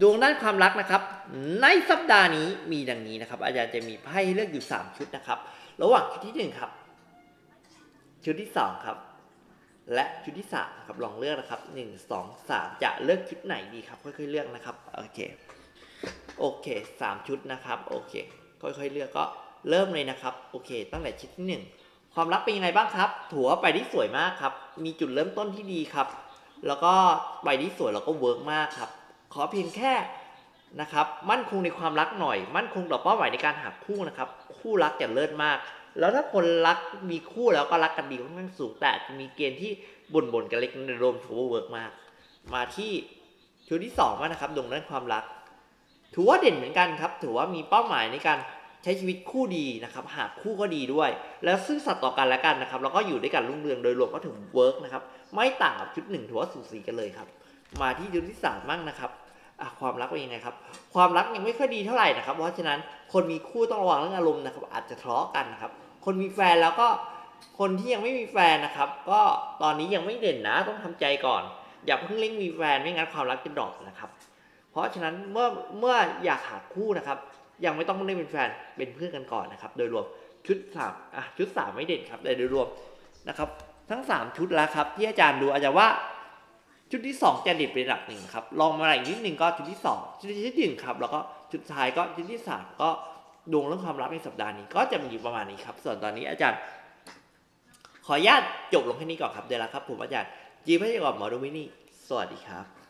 ดวงด้านความรักนะครับ ในสัปดาห์นี้มีดังนี้นะครับ อาจารย์จะมีไพ่เลือกอยู่ 3 ชุดนะครับ ระหว่างชุดที่ 1 ครับ ชุดที่ 2 ครับ และชุดที่3ครับลองเลือกนะครับ 1 2 3 จะเลือกชุดไหนดีครับ ค่อยๆเลือกนะครับโอเคโอเคสามชุดนะครับโอเค ค่อยๆเลือกก็เริ่มเลยนะครับโอเค ตั้งแต่ชุดที่หนึ่งความรักเป็นยังไงบ้างครับถือว่าไปที่สวยมากครับ มีจุดเริ่มต้นที่ดีครับ แล้วก็ไปที่สวยแล้วก็เวิร์กมากครับ ขอเพียงแค่นะครับมั่นคงในความรักหน่อย มั่นคงต่อเป้าหมายในการหาคู่นะครับ คู่รักจะเลิศมาก แล้วถ้าคนรักมีคู่แล้วก็รักกันดีค่อนข้างสูงแต่จะมีเกณฑ์ที่บ่นๆกันเล็กน้อยรวมถือว่าเวิร์กมาก มาที่ชุดที่สองบ้างนะครับดวงด้านความรัก ถือว่าเด่นเหมือนกันครับ ถือว่ามีเป้าหมายในการใช้ชีวิตคู่ดีนะครับ หาคู่ก็ดีด้วย แล้วซื่อสัตย์ต่อกันและกันนะครับ แล้วก็อยู่ด้วยกันรุ่งเรืองโดยรวมก็ถือเวิร์กนะครับ ไม่ต่างกับชุดหนึ่งถือว่าสูสีกันเลยครับ มาที่ชุดที่สามบ้างนะครับ อะความรักเป็นยังไงครับ ความรักยังไม่ค่อยดีเท่าไหร่นะครับ เพราะฉะนั้นคนมีคู่ต้องระวังเรื่องอารมณ์นะครับ อาจจะทะเลาะกันนะครับ คนมีแฟนแล้วก็คนที่ยังไม่มีแฟนนะครับ ก็ตอนนี้ยังไม่เด่นนะต้องทำใจก่อน อย่าเพิ่งเร่งมีแฟนไม่งั้นความรักจะดรอปนะครับ เพราะฉะนั้นเมื่อเมื่ออยากหาคู่นะครับ ยังไม่ต้องได้เป็นแฟนเป็นเพื่อนกันก่อนนะครับ โดยรวมชุดสามอะชุดสามไม่เด่นครับแต่โดยรวมนะครับ ทั้งสามชุดแล้วครับที่อาจารย์ดูอาจจะว่า ชุดที่สองจะเด่นเป็นระดับหนึ่งครับลองมาอีกนิดหนึ่งก็ชุดที่สองชุดที่หนึ่งครับแล้วก็ชุดท้ายก็ชุดที่สามก็ดวงเรื่องความรักในสัปดาห์นี้ ก็จะมีอยู่ประมาณนี้ครับ ส่วนตอนนี้อาจารย์ ขออนุญาตจบลงแค่นี้ก่อนครับเดี๋ยวละครับ ผมอาจารย์จีพัชกรหมอดูมินี่สวัสดีครับ